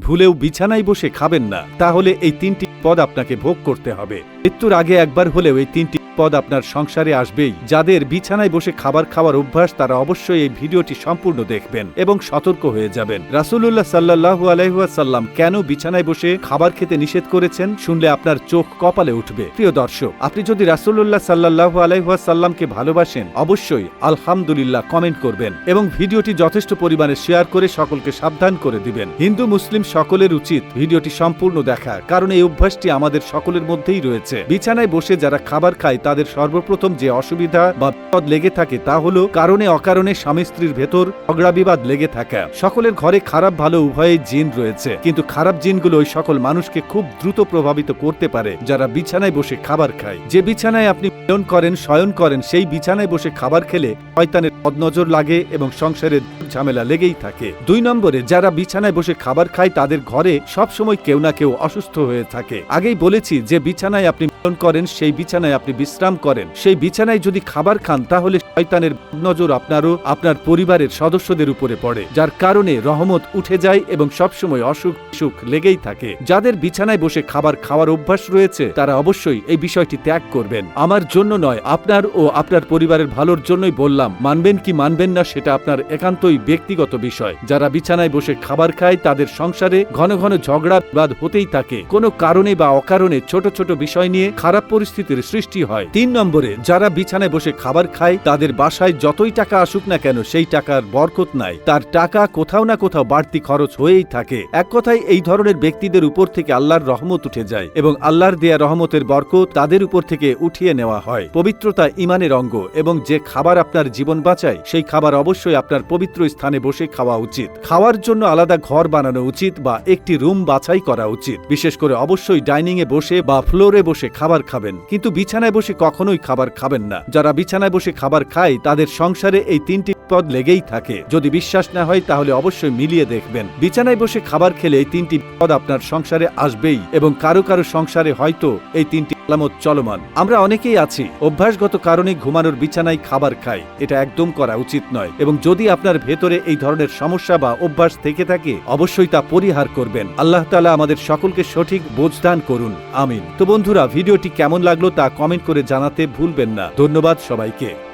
ভুলেও বিছানায় বসে খাবেন না। তাহলে এই তিনটি পদ আপনাকে ভোগ করতে হবে। মৃত্যুর আগে একবার হলেও এই তিনটি পদ আপনার সংসারে আসবেই। যাদের বিছানায় বসে খাবার খাওয়ার অভ্যাস, তারা অবশ্যই এই ভিডিওটি সম্পূর্ণ দেখবেন এবং সতর্ক হয়ে যাবেন। রাসুল্লাহ সাল্লাহু আলাইহাসাল্লাম কেন বিছানায় বসে খাবার খেতে নিষেধ করেছেন শুনলে আপনার চোখ কপালে উঠবে। প্রিয় দর্শক, আপনি যদি রাসুল্লাহ সাল্লাহু আলাইহাসাল্লামকে ভালোবাসেন, অবশ্যই আলহামদুলিল্লাহ কমেন্ট করবেন এবং ভিডিওটি যথেষ্ট পরিমাণে শেয়ার করে সকলকে সাবধান করে দিবেন। হিন্দু, মুসলিম সকলের উচিত ভিডিওটি সম্পূর্ণ দেখা কারণ এই অভ্যাসটি আমাদের সকলের মধ্যেই রয়েছে। বিছানায় বসে যারা খাবার খায় তাদের সর্বপ্রথম যে অসুবিধা বা বিপদ লেগে থাকে তা হলো কারণে অকারণে স্বামী স্ত্রীর ভেতর ঝগড়া বিবাদ লেগে থাকা। সকলের ঘরে খারাপ ভালো উভয়ে জিন রয়েছে। কিন্তু খারাপ জিনগুলো ওই সকল মানুষকে খুব দ্রুত প্রভাবিত করতে পারে। যারা বিছানায় বসে খাবার খায়। যে বিছানায় আপনি শয়ন করেন শয়ন করেন, সেই বিছানায় বসে খাবার খেলে শয়তানের নজর লাগে এবং সংসারের ঝামেলা লেগেই থাকে। দুই নম্বরে, যারা বিছানায় বসে খাবার খায়, তাদের ঘরে সবসময় কেউ না কেউ অসুস্থ হয়ে থাকে। আগেই বলেছি যে, বিছানায় আপনি শয়ন করেন, সেই বিছানায় আপনি বিশ্রাম করেন। সেই বিছানায় যদি খাবার খান, তাহলে শয়তানের নজর আপনারও, আপনার পরিবারের সদস্যদের উপরে পড়ে, যার কারণে রহমত উঠে যায় এবং সবসময় অসুখ সুখ লেগেই থাকে। যাদের বিছানায় বসে খাবার খাওয়ার অভ্যাস রয়েছে, তারা অবশ্যই এই বিষয়টি ত্যাগ করবেন। আমার জন্য নয়, আপনার ও আপনার পরিবারের ভালোর জন্যই বললাম, মানবেন কি মানবেন না সেটা আপনার একান্তই ব্যক্তিগত বিষয়। যারা বিছানায় বসে খাবার খায়, তাদের সংসারে ঘন ঘন ঝগড়া বিবাদ হতেই থাকে। কোনো কারণে বা অকারণে ছোট ছোট বিষয় নিয়ে খারাপ পরিস্থিতির সৃষ্টি হয়। তিন নম্বরে, যারা বিছানায় বসে খাবার খায়, তাদের বাসায় যতই টাকা আসুক না কেন, সেই টাকার বরকত নাই। তার টাকা কোথাও না কোথাও বাড়তি খরচ হয়েই থাকে। এক কথায়, এই ধরনের ব্যক্তিদের উপর থেকে আল্লাহর রহমত উঠে যায় এবং আল্লাহর দেয়া রহমতের বরকত তাদের উপর থেকে উঠিয়ে নেওয়া হয়। পবিত্রতা ইমানের অঙ্গ এবং যে খাবার আপনার জীবন বাঁচায় সেই খাবার অবশ্যই আপনার পবিত্র স্থানে বসে খাওয়া উচিত। খাওয়ার জন্য আলাদা ঘর বানানো উচিত বা একটি রুম বাছাই করা উচিত। বিশেষ করে অবশ্যই ডাইনিং এ বসে বা ফ্লোরে বসে খাবার খাবেন। কিন্তু বিছানায় বসে কখনোই খাবার খাবেন না। যারা বিছানায় বসে খাবার খায়, তাদের সংসারে এই তিনটি পদ লেগেই থাকে। যদি বিশ্বাস না হয়, তাহলে অবশ্যই মিলিয়ে দেখবেন। বিছানায় বসে খাবার খেলে এই তিনটি পদ আপনার সংসারে আসবেই এবং কারও কারও সংসারে হয়তো এই তিনটি আলামত চলমান। আমরা অনেকেই আছি। অভ্যাসগত কারণে ঘুমানোর বিছানায় খাবার খাই। এটা একদম করা উচিত নয়। এবং যদি আপনার ভেতরে এই ধরনের সমস্যা বা অভ্যাস থেকে থাকে, অবশ্যই তা পরিহার করবেন। আল্লাহ তালা আমাদের সকলকে সঠিক বোঝদান করুন। আমিন। তো বন্ধুরা, ভিডিওটি কেমন লাগল তা কমেন্ট করে জানাতে ভুলবেন না। ধন্যবাদ সবাইকে।